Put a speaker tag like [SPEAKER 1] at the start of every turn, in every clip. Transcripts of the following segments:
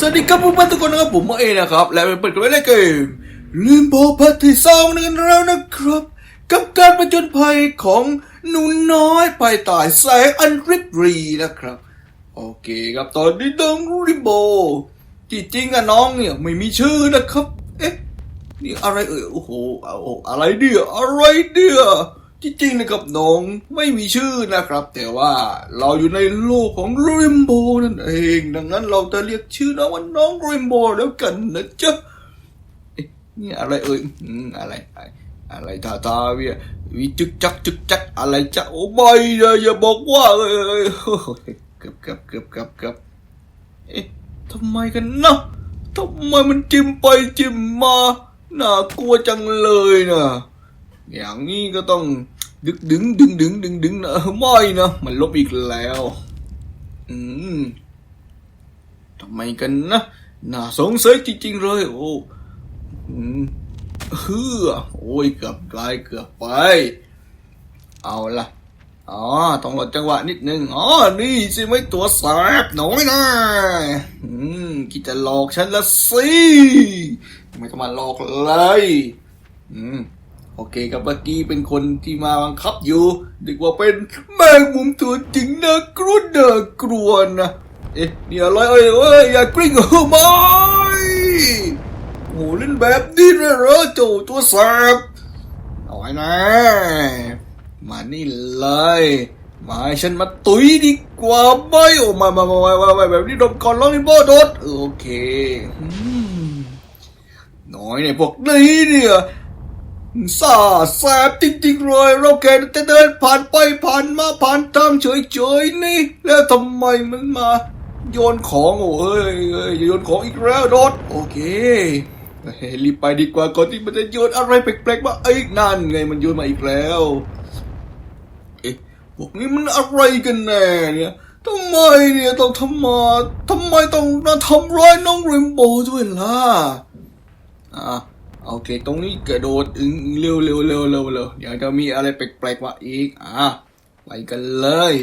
[SPEAKER 1] สวัสดีครับผู้ชมทุกคนนะครับผมมาเอนะครับ และเป็นเปิดกันไว้ในเกมลืมโบพาร์ทที่สองนึงแล้วนะครับ กับการประจนภัยของหนูน้อยภายใต้แสงอันริบรีนะครับ โอเคครับตอนนี้น้องริโบที่จริงอะน้องเนี่ยไม่มีชื่อนะครับ เอ๊ะนี่อะไรเอ่ยโอ้โหเอาอะไรเดียอะไรเดียที่ จริงๆนะครับน้องไม่มีชื่อนะครับ แต่ว่าเราอยู่ในโลกของริมโบนั่นเอง ดังนั้นเราจะเรียกชื่อน้องว่าน้องริมโบแล้วกันนะจ๊ะอะนี่อะไรเอ่ยอะไรอะไรตาตาเวียวิจึกจักจึกจักอะไรจะโอ้ไม่อย่าอย่าบอกว่าเอ้ยโอ้ยเกือบเกือบเกือบเกือบเกือบเอ๊ะทำไมกันนะทำไมมันจิ้มไปจิ้มมาน่ากลัวจังเลยนะอย่างนี้ก็ต้อง ดึกดึงดึงดึงดึงดึงนะไม่นะมันลบอีกแล้ว อืมทำไมกันนะน่าสงสัยจริง ๆ เลย โอ้อืมเฮือโอ้ยเกือบไกลเกือบไป เอาละอ๋อต้องรอจังหวะนิดนึงอ๋อนี่สิไม่ตัวแสบหน่อยนะอืมคิดจะหลอกฉันละสิไม่ต้องมาหลอกเลย อืม โอเคกับเมื่อกี้เป็นคนที่มาบังคับอยู่ดีกว่าเป็นแมงมุมตัวจริงนะกลัวน่ากลัวนนะเอ๊ะนี่อะไรเอ้ยเอ้ยอย่ากลิ้งเออไม่โอ้เล่นแบบนี้เลยเหรอจ้าตัวแสบเอาไว้นะ มานี่เลย มาให้ฉันมาตุยดีกว่าไหมโอ้มามามามามาแบบนี้ดมก่อนร้องนี่โบโดดโอเคน้อยเนี่ยพวกนี้เนี่ย ซาแสบจริงๆเลยเราแค่จะเดินผ่านไปผ่านมาผ่านทางเฉยๆนี่ แล้วทำไมมันมา โยนของโอ้เอ้ยโยนของอีกแล้วโดดโอเคเรีบไปดีกว่าก่อนที่มันจะโยนอะไรแปลกๆมาไอ้นั่นไงมันโยนมาอีกแล้วเอ๊ะพวกนี้มันอะไรกันแน่เนี่ยทำไมเนี่ยต้องทำมาทำไมต้องมาทำร้ายน้องเรมโบด้วยล่ะอ่า โอเค ตรงนี้กระโดดอึงเร็วเร็วเร็วเร็วเร็วเดี๋ยวจะมีอะไรแปลกๆมาอีก อ่าไปกันเลย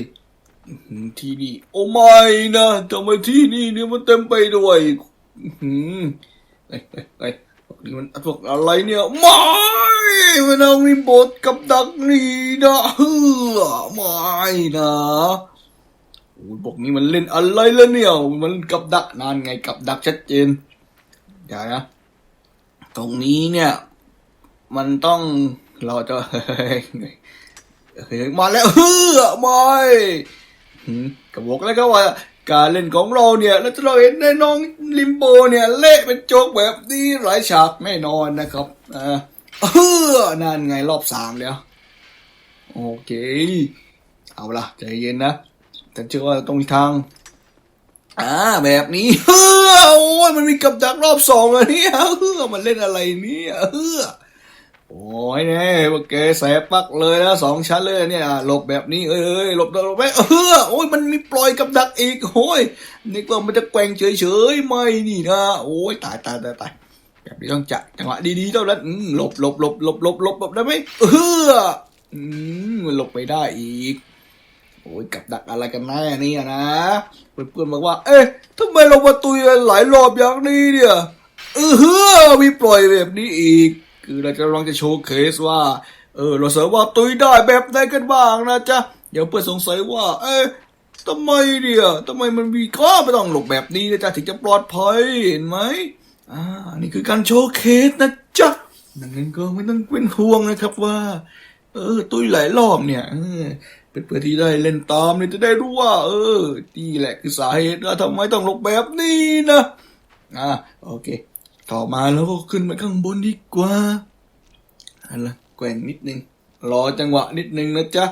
[SPEAKER 1] ที่นี่โอ้ไม่นะทำไมที่นี่เนี่ยมันเต็มไปด้วยอื้อหือไปไปไปพวกนี้มันพวกอะไรเนี่ยไม่มันเอามีบทกับดักนี่นะเฮ้อไม่นะโอ้ยพวกนี้มันเล่นอะไรแล้วเนี่ย มันกับดักนานไงกับดักชัดเจนเดี๋ยนะ ตรงนี้เนี่ย มันต้องเราจะเฮ้ยมาแล้วเฮ้อม่หืมกระบอกแล้วก็ว่า การเล่นของเราเนี่ยเราจะเราเห็นในน้องลิมโบเนี่ยเละเป็นโจกแบบนี้หลายฉากแน่นอนนะครับอ่าเฮ้อนั่นไงรอบสามแล้วโอเค เอาละใจเย็นนะแต่เชื่อว่าตรงทาง อ่าแบบนี้เฮ้อโอ้ยมันมีกับดักรอบสองเลยเนี่ยเฮ้อมันเล่นอะไรเนี่ยเฮ้อโอ้ยเนี่ยพวกแกแสบปักเลยนะสองชั้นเลยเนี่ยหลบแบบนี้เอ้ยเอ้ยหลบหลบไปเฮ้อโอ้ยมันมีปล่อยกับดักอีกโอ้ยนี่ก็มันจะแกว่งเฉยๆไม่นี่นะโอ้ยตายตายตายตายแบบนี้ต้องจัดจังหวะดีๆเท่านั้นอืมหลบหลบหลบหลบหลบหลบได้ไหมเฮ้ออืมมันหลบไปได้อีก โอ้ยกับดักอะไรกันแน่เนี่ยนะเพื่อนๆบอกว่า เอ๊ะทำไมเรามาตุยหลายรอบอย่างนี้เนี่ยเออเฮ้อมีปล่อยแบบนี้อีก คือเราจะลองจะโชว์เคสว่า เออ เราเสามารถตุยได้แบบไหนกันบ้างนะจ๊ะเดี๋ยวเพื่อนสงสัยว่า เอ๊ะทำไมเนี่ยทำไมมันมีข้อไม่ต้องหลบแบบนี้นะจ๊ะถึงจะปลอดภัยเห็นไหมอ่า นี่คือการโชว์เคสนะจ๊ะดังนั้นก็ไม่ต้องเป็นห่วงนะครับว่า เออ ตุยหลายรอบเนี่ย เป็นเพื่อที่ได้เล่นตามเนี่ยจะได้รู้ว่า เออนี่แหละคือสาเหตุนะทำไมต้องหลบแบบนี้นะอ่าโอเค ต่อมาแล้วก็ขึ้นไปข้างบนดีกว่าอันละแกว่งนิดนึง รอจังหวะนิดนึงนะจ๊ะ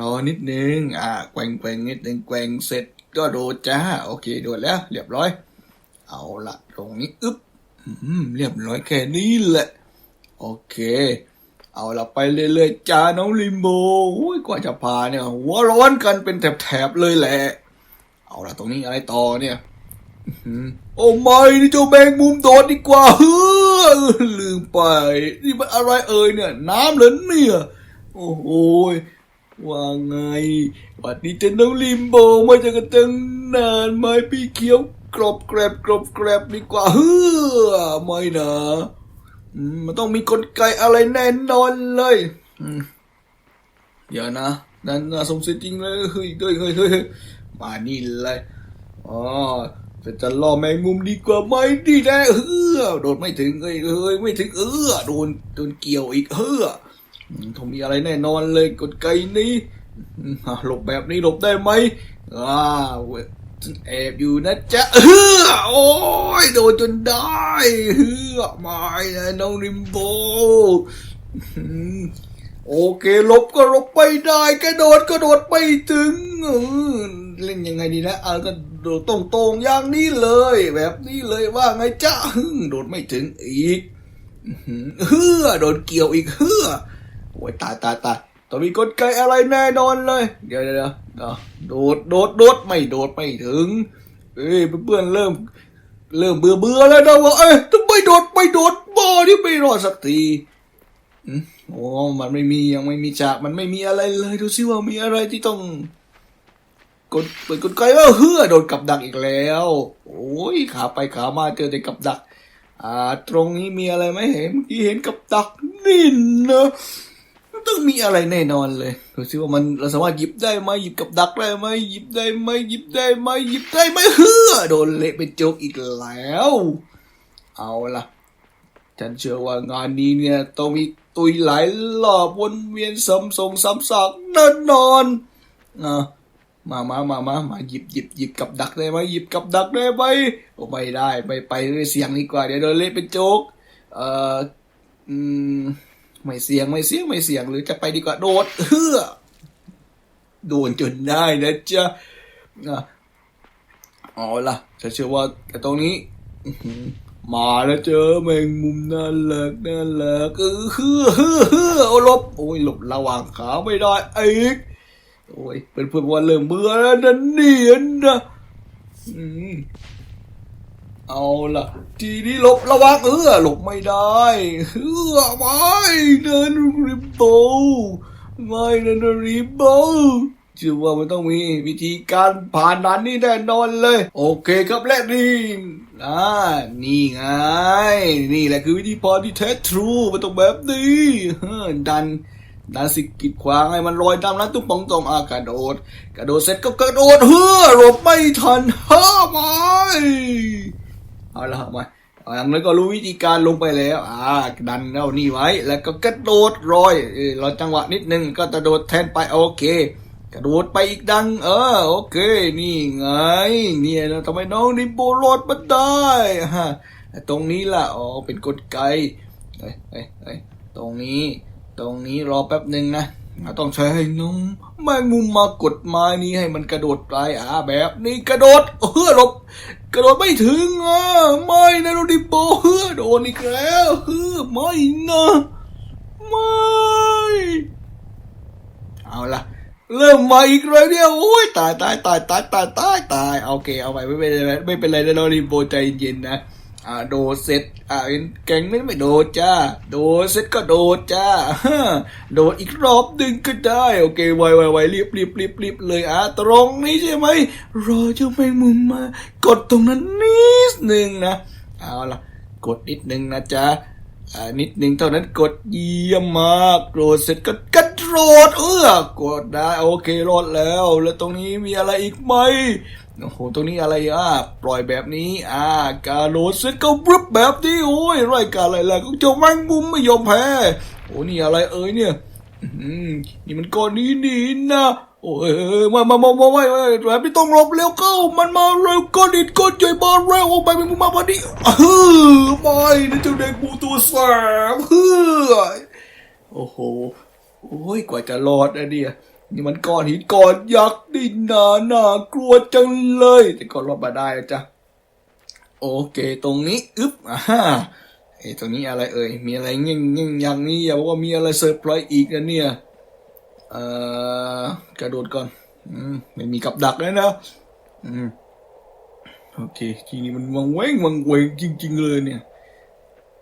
[SPEAKER 1] รอนิดนึง อ่า แกว่งแกว่งนิดนึงแกว่งเสร็จก็โดดจ้า โอเค โดดแล้ว เรียบร้อย เอาละตรงนี้อึ๊บเรียบร้อยแค่นี้แหละ โอเค เอาละไปเรื่อยๆจ้าน้องลิมโบอุ้ยกว่าจะพาเนี่ยหัวร้อนกันเป็นแถบๆเลยแหละ เอาละตรงนี้อะไรต่อเนี่ยโอ้ไม่นี่เจ้าแมงมุมโดดดีกว่าเฮ้อลืมไป นี่มันอะไรเอ่ยเนี่ย น้ำเหรอเนี่ย โอ้โหยว่าไงวันนี้จะน้องลิมโบมาจากกันตั้งนานไหมพี่เขียวกรอบแกรบกรอบแกรบดีกว่าเฮ้อไม่นะ มันต้องมีกลไกอะไรแน่นอนเลยอืมเดี๋ยวนะนั่นน่าสงสัยจริงเลยเฮ้ยเฮ้ยเฮ้ยเฮ้ยมานี่เลยอ๋อจะจะล่อแมงมุมดีกว่าไหมดีแน่เฮ้อโดนไม่ถึงเฮ้ยเฮ้ยไม่ถึงเออโดนโดนเกี่ยวอีกเฮ้ออต้องมีอะไรแน่นอนเลยกลไกนี้หลบแบบนี้หลบได้ไหมอ่าว ฉันแอบอยู่นะจ๊ะเฮ้อโอ้ยโดนจนได้เฮ้อไม่นะน้องริมโบโอเคลบก็ลบไปได้กระโดดก็โดดไปถึงเล่นยังไงดีนะอะก็โดดตรงๆอย่างนี้เลย แบบนี้เลยว่าไงจ๊ะโดดไม่ถึงอีกเฮือโดนเกี่ยวอีกเฮือโอ้ยตายตายตายต้องมีกลไกอะไรแน่นอนเลย เดี๋ยวเดี๋ยว โดดโดดโดดไม่โดดไม่ถึง เอ้ยเพื่อนเริ่ม เริ่มเบื่อเบื่อแล้วนะว่าเอ้ยทำไมโดดไม่โดดบ่อนี่ไม่รอดสักทีอืมโอ้มันไม่มียังไม่มีฉากมันไม่มีอะไรเลยดูซิว่ามีอะไรที่ต้องกดเปิดกลไกว่าเฮือโดนกับดักอีกแล้ว โอ้ยขาไปขามาเจอแต่กับดัก อ่า ตรงนี้มีอะไรไหมเห็นเมื่อกี้เห็นกับดักนี่นะ ต้องมีอะไรแน่นอนเลยดูซิว่ามันเราสามารถหยิบได้ไหมหยิบกับดักได้ไหมหยิบได้ไหมหยิบได้ไหมหยิบได้ไหมเฮือโดนเละเป็นโจกอีกแล้ว เอาล่ะ ฉันเชื่อว่างานนี้เนี่ยต้องมีตุยหลายรอบวนเวียนซ้ำทรงซ้ำซากแน่นอนอะมามามามามาหยิบหยิบหยิบกับดักได้ไหมหยิบกับดักได้ไหมโอ้ไม่ได้ไม่ไปด้วยเสียงดีกว่า เดี๋ยวโดนเละเป็นโจ๊กเอ่ออืม ไม่เสียงไม่เสียงไม่เสียงหรือจะไปดีกว่าโดดเฮือโดนจนได้นะจ๊ะอะเอาล่ะฉันเชื่อว่าแต่ตรงนี้มาแล้วเจอแมงมุมน่ารักน่ารักเออฮือฮือฮือเอาลบโอ้ยหลบระหว่างขาไม่ได้อีกโอ้ยเป็นเพื่อนว่าเริ่มเบื่อแล้วนั่นเนี่ยนะอืม เอาล่ะ ทีนี้หลบระวังเออหลบไม่ได้เออไม่เดินริมโบไม่เดินริมโบเชื่อว่ามันต้องมีวิธีการผ่านนั้นนี่แน่นอนเลย โอเคครับและนี่อ่านี่ไง นี่แหละคือวิธีพอที่แท้ทรูมันต้องแบบนี้เฮ้ดันดันสิกิดขวางให้มันลอยตามนั้นตุ้งปองตองอากระโดด กระโดดเสร็จก็กระโดดเฮ้อหลบไม่ทันเฮ้อไม่ เอาละมาเอาอย่างนั้นก็รู้วิธีการลงไปแล้ว อ่า ดันเอานี่ไว้ แล้วก็กระโดดรอยเอรอจังหวะนิดนึงก็กระโดดแทนไปโอเค กระโดดไปอีกดัง เออ โอเค นี่ไง เนี่ยทำไมน้องนิโบรอดมาได้ฮะตรงนี้ล่ะ อ๋อ เป็นกลไกเอ้ยเอ้ยเอ้ยตรงนี้ ตรงนี้รอแป๊บหนึ่งนะต้องใช้ให้น้องแมงมุมมากดไม้นี้ให้มันกระโดดไปอ่าแบบนี้กระโดดเฮ้อหลบ กระโดดไม่ถึงอะไม่นะโดนดิโบเฮ้อโดนอีกแล้วเฮ้อไม่นะไม่เอาละเริ่มมาอีกแล้วเนี่ยโอ้ยตายตายตายตายตายตายตายโอเคเอาไปไม่เป็นไรไม่เป็นไรนะโดนดิโบใจเย็นนะ อ่าโดดเสร็จอ่าแกงไม่ไม่โดดจ้าโดดเสร็จก็โดดจ้าฮโดดอีกรอบหนึ่งก็ได้ โอเคไวไวไวรีบรีบรีบรีบเลยอะตรงนี้ใช่ไหมรอเจ้าแมงมุมมากดตรงนั้นนิดหนึ่งนะเอาล่ะ กดนิดหนึ่งนะจ๊ะอ่านิดหนึ่งเท่านั้นกดเยี่ยมมากโกรธเสร็จก็กระโดดเออกดได้โอเครอดแล้ว แล้วตรงนี้มีอะไรอีกไหม โอ้โห ตรงนี้อะไรอะ ปล่อยแบบนี้ อ่า การโดดเสร็จก็รึบแบบนี้ โอ้ยไรายการอะไรล่ะก็เจ้าแมงมุมไม่ยอมแพ้ โอ้นี่อะไรเอ่ยเนี่ยอืมนี่มันก้อนนี้นี่นะโอ้ยมามามามามามาแบบไม่ต้องหลบเร็วเข้า มันมาเร็วก้อนอิดก้อนใหญ่มาเร็วโอ้ไปมึงมาพอดีเฮ้อไม่นะเจ้าเด็กบูตัวแสบเฮ้อโอ้โห โอ้ย กว่าจะรอดนะเนี่ย นี่มันก้อนหินก้อนยักษ์ดินนาหนากลัวจังเลย แต่ก็รอดมาได้จ้ะโอเค ตรงนี้อึ๊บอ่าเอ้ตรงนี้อะไรเอ่ยมีอะไรเงี้ยงเงี้ยงอย่างนี้อย่าบอกว่ามีอะไรเซอร์ไพรส์อีกนะเนี่ยเอ่อกระโดดก่อนอืมไม่มีกับดักเลยนะอืมโอเค ทีนี้มันวังเวงวังเวงจริง ๆ เลยเนี่ย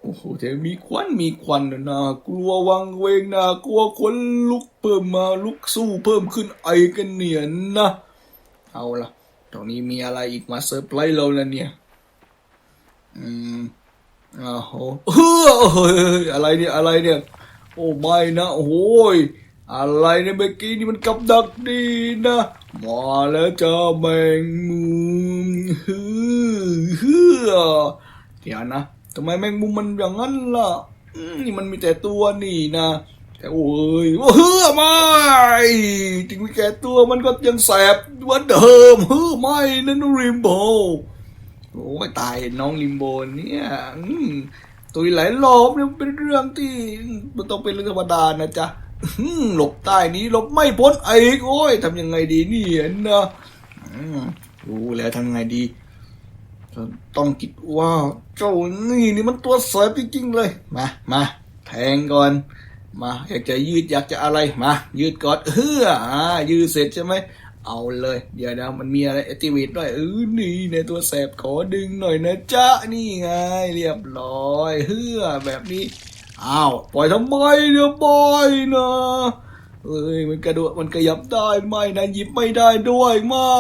[SPEAKER 1] โอ้โหแต่มีควันมีควันนะน่ากลัววังเวงน่ากลัวคนลุกเพิ่มมาลุกสู้เพิ่มขึ้นไอกันเนี่ยนะ เอาล่ะตรงนี้มีอะไรอีกมาเซอร์ไพรส์เราแล้วเนี่ย อืมอ้าวโหเฮ้ยอะไรเนี่ยอะไรเนี่ย โอ้ไม่นะโอ้ยอะไรเนี่ยเมื่อกี้นี่มันกับดักดีนะมาแล้วจ้าแมงมุมฮือฮือเดี๋ยวนะ ทำไมแมงมุมมันอย่างนั้นล่ะอืมนี่มันมีแต่ตัวนี่นะแต่โอ้ยโอ้เฮือไม่ถึงมีแก่ตัวมันก็ยังแสบเหมือนเดิมเฮือไม่นั่นริมโบโอ้ยตายน้องลิมโบเนี่ยอืมตุยหลายรอบเนี่ยเป็นเรื่องที่มันต้องเป็นเรื่องธรรมดานะจ๊ะอืมหลบใต้นี้หลบไม่พ้นไอ้กโอ้ยทำยังไงดีเนี่ยนะอืมรู้แล้วทำยังไงดี ต้องคิดว่าเจ้านี่นี่มันตัวแสบจริงๆเลย มา มาแทงก่อน มาอยากจะยืดอยากจะอะไร มา ยืดก่อนเอออ่ายืดเสร็จใช่ไหม เอาเลย เดี๋ยวนะมันมีอะไร a c t i v a t e ด้วยเออนี่ในตัวแสบขอดึงหน่อยนะจ๊ะ นี่ไง เรียบร้อยเฮือแบบนี้ อ้าว ปล่อยทำไมเนี่ยบอยนะเอ้ยมันกระโดดมันขยับได้ไหมนะหยิบไม่ได้ด้วยไม่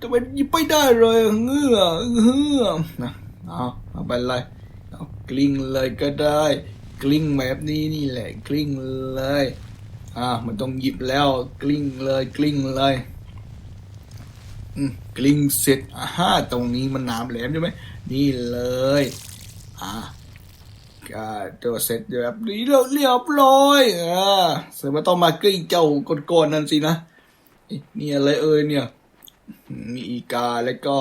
[SPEAKER 1] ทำไมหยิบไม่ได้เลยเงือเฮือนะเอาเอาไปเลยเอากลิ้งเลยก็ได้ กลิ้งแบบนี้นี่แหละ กลิ้งเลยอ่ามันต้องหยิบแล้วกลิ้งเลยกลิ้งเลยอืมกลิ้งเสร็จอ่าฮะตรงนี้มันหนามแหลมใช่ไหมนี่เลยอ่าก็ตัวเสร็จแบบนี้แล้วเรียบร้อยอ่าเสร็จมาต้องมากลิ้งเจ้าก้อนๆนั่นสินะเอ๊ะนี่อะไรเอ่ยเนี่ย มีอีกาแล้วก็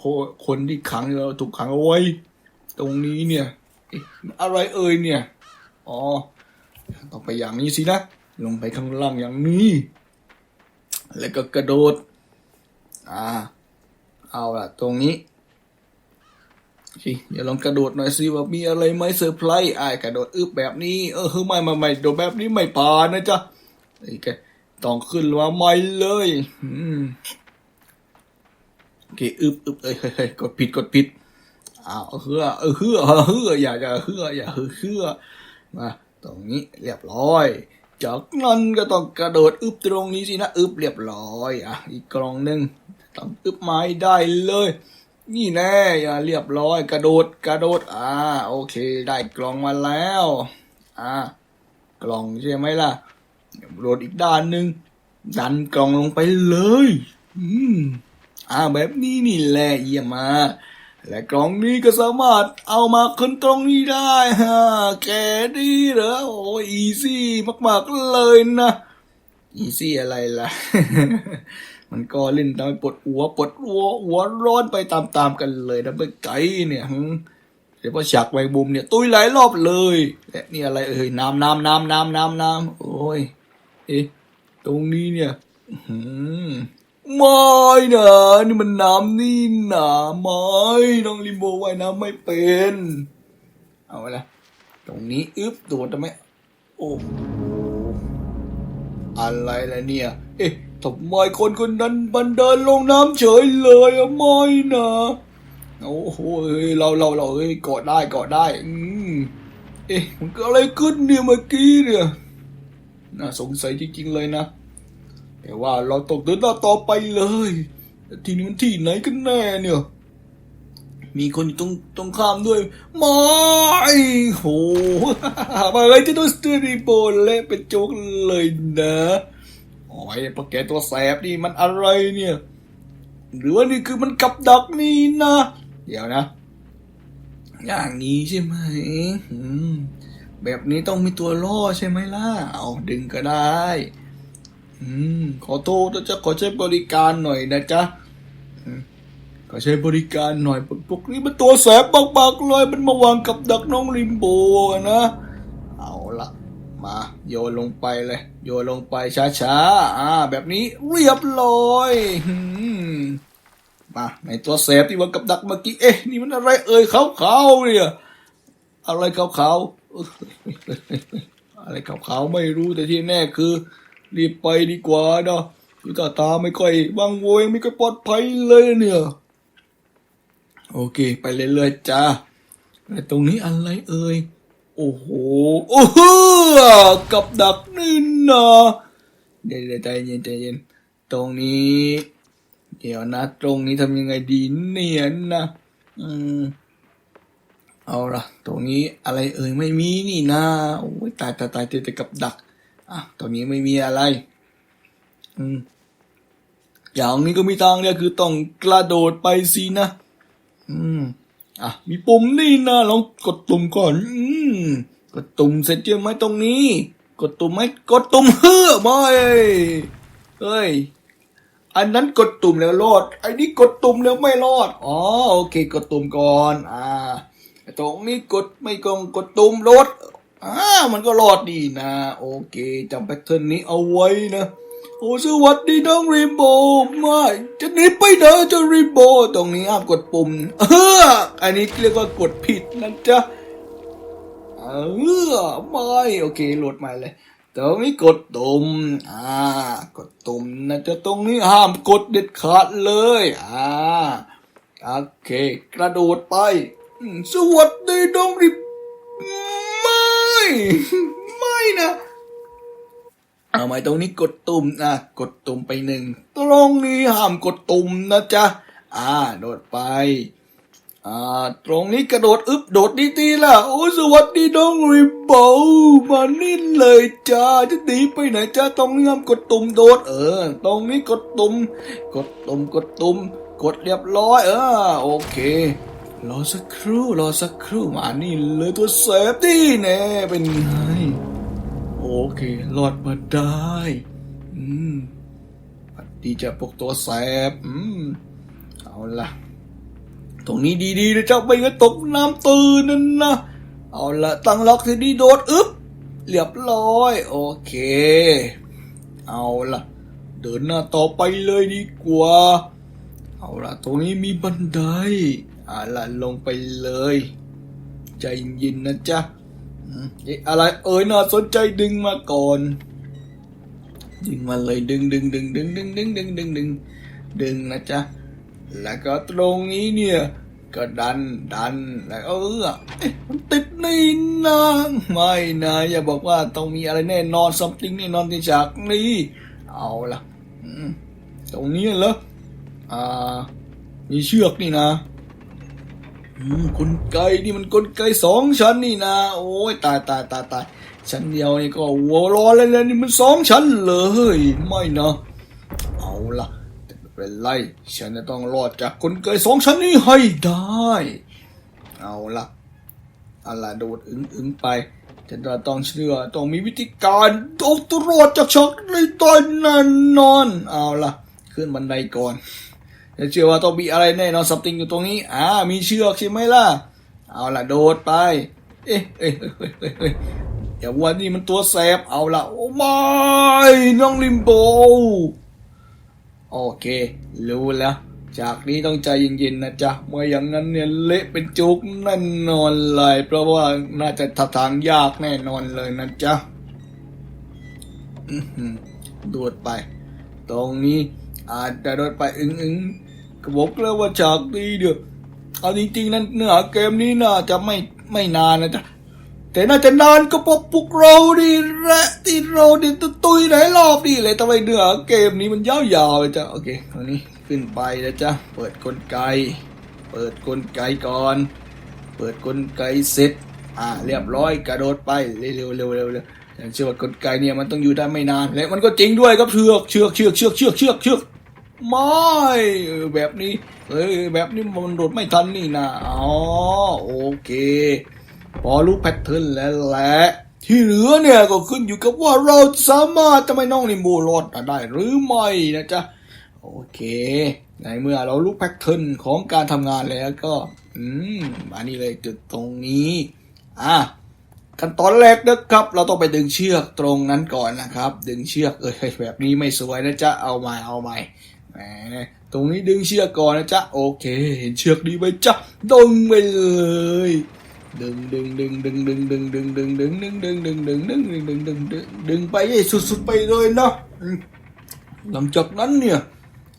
[SPEAKER 1] คคนที่ขังเราถูกขังเอาไว้ ตรงนี้เนี่ย อะไรเอ่ยเนี่ย อ๋อ ต้องไปอย่างนี้สินะ ลงไปข้างล่างอย่างนี้ แล้วก็กระโดด อ่า เอาล่ะ ตรงนี้สิอย่าลองกระโดดหน่อยสิว่ามีอะไรไหมเซอร์ไพรส์ไอ่ากระโดดอึบแบบนี้ เออคือไม่ไม่ไม่โดดแบบนี้ไม่ผ่านนะจ๊ะไอ้แกต้องขึ้นมาใหม่เลย อืม โอเคอึบอึบเอ้ยเฮ้ยเฮ้ยกดผิดกดผิดอ้าวเฮือเออเฮือเฮืออย่าอย่าเฮืออย่าเฮือมาตรงนี้เรียบร้อย จากนั้นก็ต้องกระโดดอึบตรงนี้สินะอึบเรียบร้อยอะอีกกล่องหนึ่งต้องอึบไม้ได้เลย นี่แน่อย่าเรียบร้อย กระโดดกระโดดอ่าโอเค ได้กล่องมาแล้วอ่ากล่องใช่ไหมล่ะโดดอีกด้านหนึ่งดันกล่องลงไปเลย อืม อ่าแบบนี้นี่แหละเยี่ยมมา และกล่องนี้ก็สามารถเอามาขึ้นตรงนี้ได้ฮะแกดีเหรอโอ้อีซี่มากๆเลยนะอีซี่อะไรล่ะ มันก็เล่นทำให้ปวดหัวปวดหัวหัวร้อนไปตามๆกันเลยนะเมื่อไก่เนี่ยเดี๋ยวพอฉากไวบุมเนี่ยตุยหลายรอบเลยและนี่อะไรเอ่ยน้ำน้ำน้ำน้ำน้ำน้ำโอ้ย เอ๊ะตรงนี้เนี่ย อื้อหือ ไม่นะนี่มันน้ำนี่นะไม่น้องลิมโบว่ายน้ำไม่เป็น เอาไว้ละตรงนี้อึ๊บโดดได้ไมโอ้โหอะไรล่ะเนี่ย เอ๊ะทำไมคนคนนั้นบันเดินลงน้ำเฉยเลยอะไม่นะโอ้โหเราเราเราเอ้ยเกาะได้เกาะได้ อืมเอ๊ะมันเกิดอะไรขึ้นเนี่ยเมื่อกี้เนี่ยน่าสงสัยจริงๆเลยนะ แต่ว่าเราต้องเดินหน้าต่อไปเลยที่นี้มันที่ไหนกันแน่เนี่ย มีคนอยู่ตรงตรงข้ามด้วยไม่โหมาเลยจะโดนสตูดิโอเละเป็นโจ๊กเลยนะโอ้ยพวกแกตัวแสบนี่มันอะไรเนี่ย หรือว่านี่คือมันกับดักนี่นะ เดี๋ยวนะ อย่างนี้ใช่ไหมอืมแบบนี้ต้องมีตัวล่อใช่ไหมล่ะ เอาดึงก็ได้ อืม ขอโทษนะจ๊ะขอใช้บริการหน่อยนะจ๊ะก็ใช้บริการหน่อยพวกนี้มันตัวแสบบักๆเลยมันมาวางกับดักน้องริมโบนะ เอาละมา โยนลงไปเลย โยนลงไปช้าๆอ่า แบบนี้เรียบร้อยมมาในตัวแสบที่วางกับดักเมื่อกี้เอ๊ะนี่มันอะไรเอ่ยขาวๆเนี่ยอะไรขาวๆอะไรขาวๆไม่รู้แต่ที่แน่คือ รีบไปดีกว่าเนาะคือตาตาไม่ค่อยบางโวยไม่ค่อยปลอดภัยเลยเนี่ย โอเค ไปเรื่อยๆจ้าแต่ตรงนี้อะไรเอ่ย โอ้โห โอ้โหกับดักนี่นะเดี๋ยวใจเย็นใจเย็น ตรงนี้ เดี๋ยวนะ ตรงนี้ทำยังไงดีเนียนนะอืมเอาละตรงนี้อะไรเอ่ยไม่มีนี่นะโอ้ยตายตายตายเจอแต่กับดัก อะตรงนี้ไม่มีอะไร อืม อย่างนี้ก็มีทางเดียคือต้องกระโดดไปสินะ อืม อะ มีปุ่มนี่นะลองกดตุ่มก่อน อืม กดตุ่มเสร็จเจอไหมตรงนี้ กดตุ่มไหมกดตุ่มเฮ้อไม่เอ้ย อันนั้นกดตุ่มแล้วรอด ไอ้นี่กดตุ่มแล้วไม่รอด อ๋อโอเค กดตุ่มก่อน อ่าตรงนี้กดไม่กงกดตุ่มรถ อ่ามันก็รอดดีนะ โอเคจำแพทเทิร์นนี้เอาไว้นะ โอ้สวัสดีน้องรีโบไม่จะหนีไปไหนเจ้ารีโบตรงนี้ห้ามกดปุ่ม เอออันนี้เรียกว่ากดผิดนะจ๊ะเออไม่โอเคโหลดใหม่เลยตรงนี้กดตุ่มอ่า กดตุ่มนะจะตรงนี้ห้ามกดเด็ดขาดเลย อ่า โอเค กระโดดไป สวัสดีน้องริบ ไม่ไม่นะ เอาไหมตรงนี้กดตุ่มอะกดตุ่มไปหนึ่งตรงนี้ห้ามกดตุ่มนะจ๊ะอ่า โดดไป อ่า ตรงนี้กระโดดอึบโดดดีๆล่ะ โอ้สวัสดีน้องริบบลมานิ่เลยจ้าจะหนีไปไหนจ้าตรงนี้ห้ามกดตุ่มโดดเออ ตรงนี้กดตุ่มกดตุ่มกดตุ่มกดเรียบร้อย เออ โอเค รอสักครู่รอสักครู่มานี่เลยตัวเซฟตี้แน่เป็นไง โอเครอดมาได้ อืมดีจะพวกตัวแสบ อืม เอาละตรงนี้ดีๆนะเจ้าไม่งั้นตกน้ำตื่นนั่นนะ เอาละตั้งล็อกทีนี้โดดอึ๊บเรียบร้อย โอเค เอาละเดินหน้าต่อไปเลยดีกว่า เอาละตรงนี้มีบันได อาละลงไปเลย ใจเย็นนะจ๊ะอืมเอ๊ะอะไรเอ่ยน่าสนใจดึงมาก่อน ดึงมาเลยดึงดึงดึงดึงดึงดึงดึงดึงดึงดึงนะจ๊ะแล้วก็ตรงนี้เนี่ย ก็ดันดันแล้วเออมันติดนี่นะไม่นะอย่าบอกว่าต้องมีอะไรแน่นอน something แน่นอนที่จากนี้เอาละตรงนี้เหรออ่ามีเชือกนี่นะ กลไกนี่มันกลไกสองชั้นนี่นะ โอ้ยตายตายตายตายชั้นเดียวนี่ก็หัวร้อนเลยเลยนี่มันสองชั้นเลยไม่นะเอาละแต่ไม่เป็นไรฉันจะต้องรอดจากกลไกสองชั้นนี้ให้ได้ เอาละเอาละโดดอึ้งอึ้งไปฉันจะต้องเชื่อต้องมีวิธีการเอาตัวรอดจากช็อกในตอนแน่นอน เอาละขึ้นบันไดก่อน จะเชื่อว่าต้องมีอะไรแน่นอนสัมติงอยู่ตรงนี้ อ่า มีเชือกใช่ไหมล่ะ เอาล่ะโดดไป เอ๊ะเอ๊ะเอ๊ะเอ๊ะเอ๊ะเอ๊ะอย่าว่านี่มันตัวแสบ เอาล่ะ โอ้ไม่น้องลิมโบ โอเค รู้แล้ว จากนี้ต้องใจเย็นๆนะจ๊ะเมื่ออย่างนั้นเนี่ยเละเป็นจุกแน่นอนเลย เพราะว่าน่าจะทัทางยากแน่นอนเลยนะจ๊ะอื้อหือโดไป ตรงนี้อาจจะโดดไปอึ้งอึ้ง ก็บอกแล้วว่าฉากนี้เดียวเอาจริงๆนั้นเนื้อเกมนี้น่าจะไม่ไม่นานนะจ๊ะแต่น่าจะนานก็เพราะพวกเราดีแหละที่เราดิตุยหลายรอบนี่เลยทำไมเนื้อเกมนี้มันยาวๆเลยจ้ะโอเคคราวนี้ขึ้นไปนะจ๊ะเปิดกลไก เปิดกลไกก่อน เปิดกลไกเสร็จอ่าเรียบร้อยกระโดดไปเร็วๆเร็วๆเร็วๆเร็วๆฉันเชื่อว่ากลไกเนี่ยมันต้องอยู่ได้ไม่นานและมันก็จริงด้วยครับเชือกเชือกเชือกเชือกเชือกเชือกเชือก ไม่แบบนี้ เอ้แบบนี้มันโดดไม่ทันนี่นะอ๋อโอเค พอรู้แพทเทิร์นแล้วแหละที่เหลือเนี่ยก็ขึ้นอยู่กับว่าเราสามารถจะไม่น้องนิมโบรอดได้หรือไม่นะจ๊ะ โอเค ในเมื่อเรารู้แพทเทิร์นของการทำงานแล้วก็ อืมมานี่เลยจุดตรงนี้ อะขั้นตอนแรกนะครับ เราต้องไปดึงเชือกตรงนั้นก่อนนะครับ ดึงเชือกเอ้ยแบบนี้ไม่สวยนะจ๊ะ เอาใหม่เอาใหม่ ตรงนี้ดึงเชือกก่อนนะจ๊ะ โอเค เห็นเชือกดีไหมจ๊ะ ดึงไปเลย ดึงดึงดึงดึงดึงดึงดึงดึงดึงดึงดึงดึงดึงดึงดึงดึงดึงดึงดึงไปสุดๆไปเลยเนาะหลังจากนั้นเนี่ย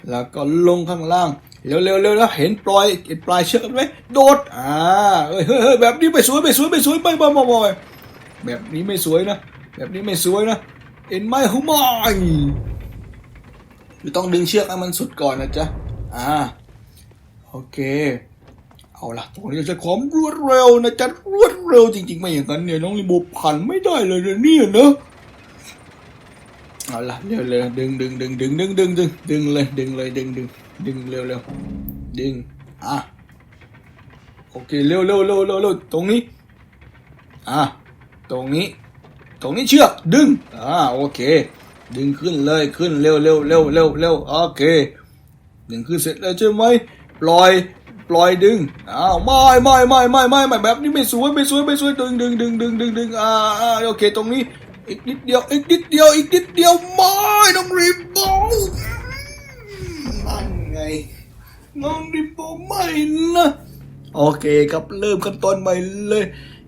[SPEAKER 1] แล้วก็ลงข้างล่างเร็วๆเร็วแล้วเห็นปลอยเห็นปลายเชือกไหมโดดอ่าเฮ้ยเฮ้ยแบบนี้ไม่สวยไม่สวยไม่สวยไม่ไม่ไม่ไม่แบบนี้ไม่สวยนะ แบบนี้ไม่สวยนะเห็นไหมหุมาย คือต้องดึงเชือกให้มันสุดก่อนนะจ๊ะ อ่า โอเค เอาล่ะตรงนี้จะใช้ความรวดเร็วนะจ๊ะ รวดเร็วจริงๆ ไม่อย่างนั้นเนี่ยน้องลิโบผ่านไม่ได้เลยนะเนี่ยเนอะเอาล่ะเร็วเร็วดึงดึงดึงดึงดึงดึงดึงดึงเลยดึงเลยดึงดึงดึงเร็วเร็วดึง อะ โอเคเร็วเร็วเร็วเร็วเร็วตรงนี้ อะ ตรงนี้ ตรงนี้เชือกดึง อ่า โอเค ดึงขึ้นเลยขึ้นเร็วเร็วเร็วเร็วเร็วโอเคดึงขึ้นเสร็จแล้วใช่ไหมปล่อยปล่อยดึงอ้าวไม่ไม่ไม่ไม่ไม่ไม่แบบนี้ไม่สวยไม่สวยไม่สวยดึงดึงดึงดึงดึงดึงอ่าอ่าโอเคตรงนี้อีกนิดเดียวอีกนิดเดียวอีกนิดเดียวไม่ต้องรีบบอกนั่นไงน้องรีบบอกไม่นะโอเคครับเริ่มขั้นตอนใหม่เลย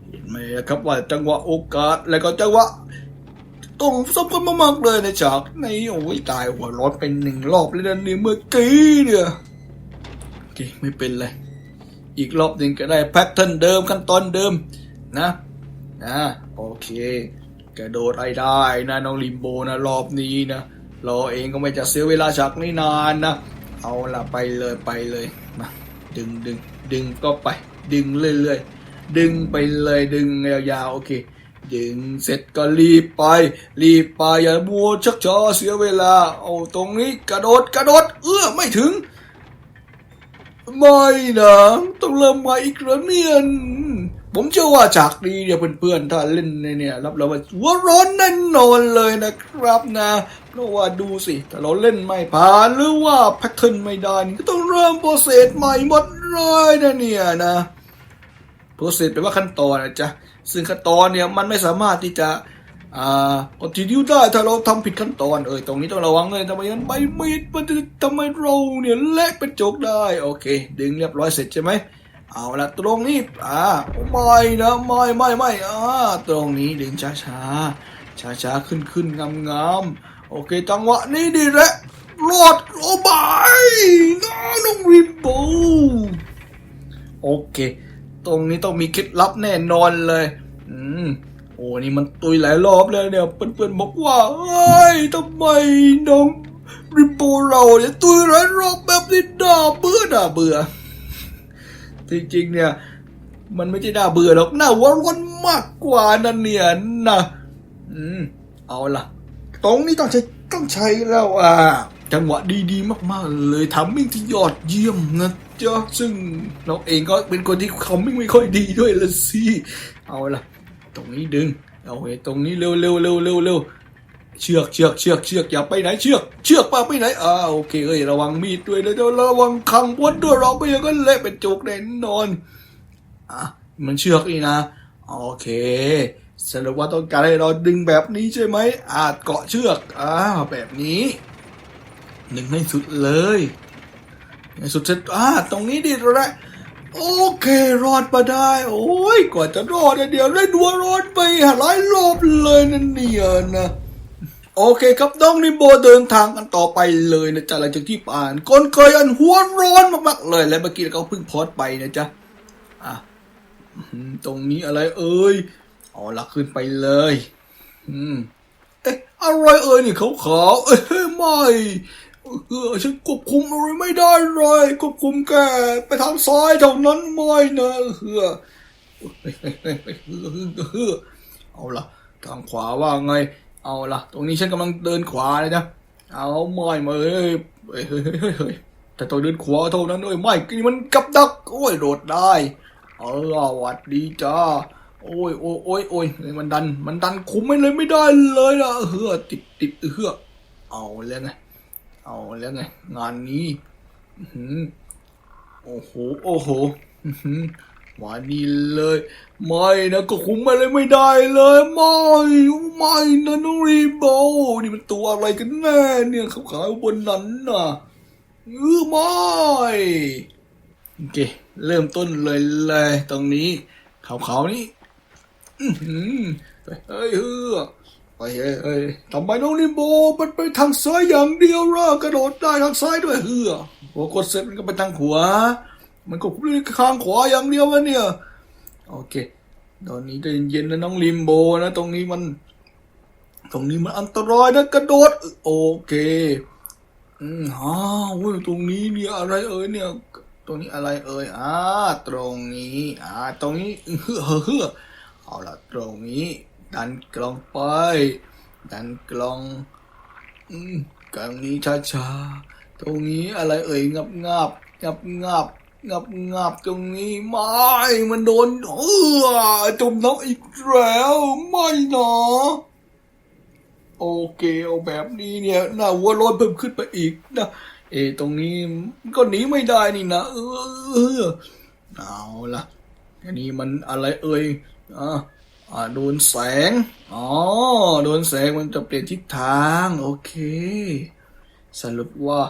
[SPEAKER 1] เห็นไหมครับว่าจังหวะโอกาสแล้วก็จังหวะ ต้องสำคัญมากๆเลยในฉากในโอ้ยตายหัวร้อนเป็นหนึ่งรอบเลยนะนี่เมื่อกี้เนี่ยโอเคไม่เป็นไรอีกรอบหนึ่งก็ได้แพทเทิร์นเดิมขั้นตอนเดิมนะนะโอเคกระโดดไอ้ได้นะน้องลิมโบนะรอบนี้นะรอเองก็ไม่จะเสียเวลาฉากนี้นานนะ เอาละไปเลยไปเลยมาดึงดึงดึงก็ไป ดึงเรื่อยๆดึงไปเลยดึงยาวๆโอเค ดึงเสร็จก็รีบไป รีบไปอย่ามัวชักช้าเสียเวลา เอาตรงนี้กระโดดกระโดด เอื้อไม่ถึง ไม่นะต้องเริ่มใหม่อีกแล้วเนี่ยผมเชื่อว่าจากนี้เนี่ยเพื่อนๆถ้าเล่นเนี่ยรับรองว่าหัวร้อนแน่นอนเลยนะครับนะเพราะว่าดูสิถ้าเราเล่นไม่ผ่านหรือว่าแพทเทิร์นไม่ได้นี่ก็ต้องเริ่มโปรเซสใหม่หมดเลยนะเนี่ยนะโปรเซสแปลว่าขั้นตอนนะจ๊ะ ซึ่งขั้นตอนเนี่ยมันไม่สามารถที่จะอ่าคอนตินิวได้ถ้าเราทำผิดขั้นตอนเออตรงนี้ต้องระวังเลยทำไมงั้นใบมีดมันจะทำไมเราเนี่ยเละเป็นโจกได้ โอเค ดึงเรียบร้อยเสร็จใช่ไหมเอาละตรงนี้อ่าไม่นะไม่ไม่ไม่อ่าตรงนี้ดึงช้าช้าช้าช้าขึ้นขึ้นงามงามโอเคจังหวะนี้ดีแหละรอดโอ้บายน้องน้องริมโบโอเค ตรงนี้ต้องมีเคล็ดลับแน่นอนเลย อืมโอ้นี่มันตุยหลายรอบแล้วเนี่ยเพื่อนๆบอกว่าเฮ้ยทำไมน้องริมโบเราเนี่ยตุยหลายรอบแบบนี้น่าเบื่อน่าเบื่อ จริงๆเนี่ย มันไม่ใช่น่าเบื่อหรอกน่าหัวร้อนมากกว่านั่นเนี่ยนะอืมเอาล่ะ ตรงนี้ต้องใช้ต้องใช้แล้วอะจังหวะดีๆ มากๆ เลยทำมิ่งที่ยอดเยี่ยมนะจ๊ะซึ่งเราเองก็เป็นคนที่คำมิ่งไม่ค่อยดีด้วยละสิเอาล่ะตรงนี้ดึงเอาไว้ตรงนี้เร็วเร็วเร็วเร็วเร็วเชือกเชือกเชือกเชือกอย่าไปไหนเชือก เชือกปาไปไหนอ่าโอเคเอ้ยระวังมีดด้วยนะเดี๋ยวระวังคังวนด้วยเราไม่อย่างนั้นเละเป็นจุกแน่นอนอะมันเชือกนี่นะโอเคสรุปว่าต้องการให้เราดึงแบบนี้ใช่ไหมอาจเกาะเชือกอ่าแบบนี้ ดึงให้สุดเลยให้สุดเสร็จอ่าตรงนี้ดีแล้วโอเค รอดมาได้ โอ้ยกว่าจะรอดเดี๋ยวได้ดัวร้อนไปหลายรอบเลยนั่นเนี่ยนะโอเคครับน้องนิโบเดินทางกันต่อไปเลยนะจ๊ะหลังจากที่ผ่านก้นเคยอันหัวร้อนมากๆเลยและเมื่อกี้เราเพิ่งพสต์ไปนะจ๊ะอะตรงนี้อะไรเอ่ยเอาละขึ้นไปเลย อืมเอ๊ะอะไรเอ่ยนี่ขาวๆเอ้ยไม่ เออฉันควบคุมอะไรไม่ได้เลยควบคุมแค่ไปทางซ้ายเท่านั้นไม่นะเออเฮ้ยเฮ้ยเอาละทางขวาว่าไง เอาละตรงนี้ฉันกำลังเดินขวาเลยนะเอาไม่มาเอ้ยเฮ้ยเฮ้ยเฮ้ยเฮ้ยแต่ต้องเดินขวาเท่านั้นด้วยไม่นี่มันกับดัก โอ้ยโดดได้เออสวัสดีจ้าโอ้ยโอ้ยโอ้ยโอ้ยมันดัน มันดันคุมไม่เลยไม่ได้เลยนะเฮือติดติดเฮือเอาแล้วไง เอาแล้วไงงานนี้โอ้โห โอ้โหหือมานี่เลย ไม่นะก็คุมอะไรไม่ได้เลย ไม่ไม่นะน้องรีโบนี่มันตัวอะไรกันแน่เนี่ยเขาวๆบนนั้นน่ะเออไม่โอเค เริ่มต้นเลยเลยตรงนี้ขาวๆนี้อื้อหือไปเฮ้ยเฮ้อ ไปเฮ้ยเฮ้ยทำไมน้องนิโบ มันไปทางซ้ายอย่างเดียวล่ะกระโดดได้ทางซ้ายด้วยเฮือพอกดเสร็จมันก็ไปทางขวา มันก็พุ่งข้างขวาอย่างเดียววะเนี่ย โอเค ตอนนี้ใจเย็นๆนะน้องลิมโบนะ ตรงนี้มัน ตรงนี้มันอันตรายนะกระโดด โอเคอืมอ๋อเว้ยตรงนี้เนี่ยอะไรเอ่ยเนี่ย ตรงนี้อะไรเอ่ยอ่าตรงนี้ อ่า ตรงนี้เฮ้อเฮ้อเฮ้อเอาละตรงนี้ ดันกล่องไป ดันกล่อง อืมกล่องนี้ช้าๆ ตรงนี้อะไรเอ่ยงับงับงับงับงับงับตรงนี้ไม่มันโดนเออจมน้ำอีกแล้วไม่นะโอเคเอาแบบนี้เนี่ยหน้าวัวร้อนเพิ่มขึ้นไปอีกนะเอตรงนี้ก็หนีไม่ได้นี่นะเออเอาละอันนี้มันอะไรเอ่ยอ่าอ่า โดนแสง อ๋อ โดนแสงมันจะเปลี่ยนทิศทาง โอเค สรุปว่า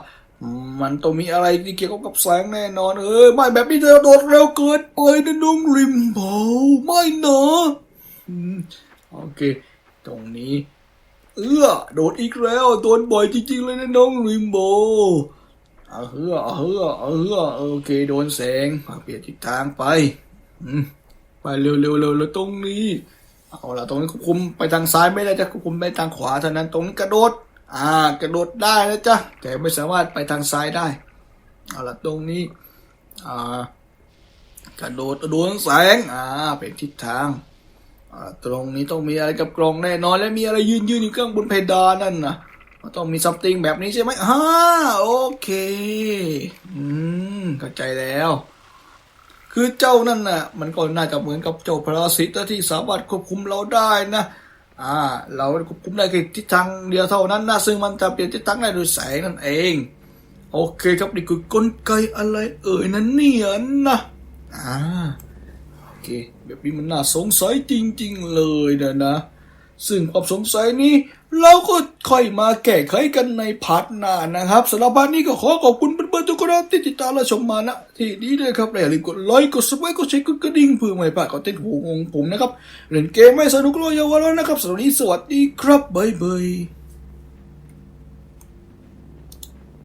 [SPEAKER 1] มันต้องมีอะไรที่เกี่ยวกับแสงแน่นอน เออไม่แบบนี้จะโดดเร็วเกินไปนะน้องริมโบไม่นะอืมโอเค ตรงนี้ เอื้อ โดดอีกแล้ว โดนบ่อยจริงๆเลยนะน้องริมโบเอาเฮือเออเออโอเค โดนแสงเอาเปลี่ยนทิศทางไป อืม ไปเร็วเร็วเร็วเร็วตรงนี้เอาละตรงนี้ควบคุมไปทางซ้ายไม่ได้จะควบคุมไปทางขวาเท่านั้นตรงนี้กระโดด อ่ากระโดดได้นะจ๊ะแต่ไม่สามารถไปทางซ้ายได้เอาละตรงนี้อ่ากระโดดโดนแสงอ่าเป็นทิศทางอ่าตรงนี้ต้องมีอะไรกับกล่องแน่นอนและมีอะไรยืนยืนอยู่ข้างบนเพดานนั่นนะต้องมีซัมติงแบบนี้ใช่ไหมฮ่าโอเค อืมเข้าใจแล้ว คือเจ้านั่นน่ะมันก็น่าจะเหมือนกับเจ้าพระสิตที่สามารถควบคุมเราได้นะอ่าเราควบคุมได้แค่ทิศทางเดียวเท่านั้นนะซึ่งมันจะเปลี่ยนทิศทางได้โดยแสงนั่นเอง โอเคครับนี่คือกลไกอะไรเอ่ยนั่นเนี่ยนะอ่าโอเคแบบนี้มันน่าสงสัยจริง ๆ เลยนะนะ ซึ่งความสงสัยนี้เราก็ค่อยมาแก้ไขกันในพาร์ทหน้านะครับสำหรับวันนี้ก็ขอขอบคุณเพื่อนๆทุกคนที่ติดตามและชมมานะที่นี้ด้วยครับอย่าลืมกดไลค์กดซับสไครต์กดแชร์กดกระดิ่งเพื่อไม่พลาดคอนเทนต์ของผมนะครับเล่นเกมไม่สนุกเลยอย่าว่าแล้วนะครับสำหรับวันนี้สวัสดีครับบ๊ายบาย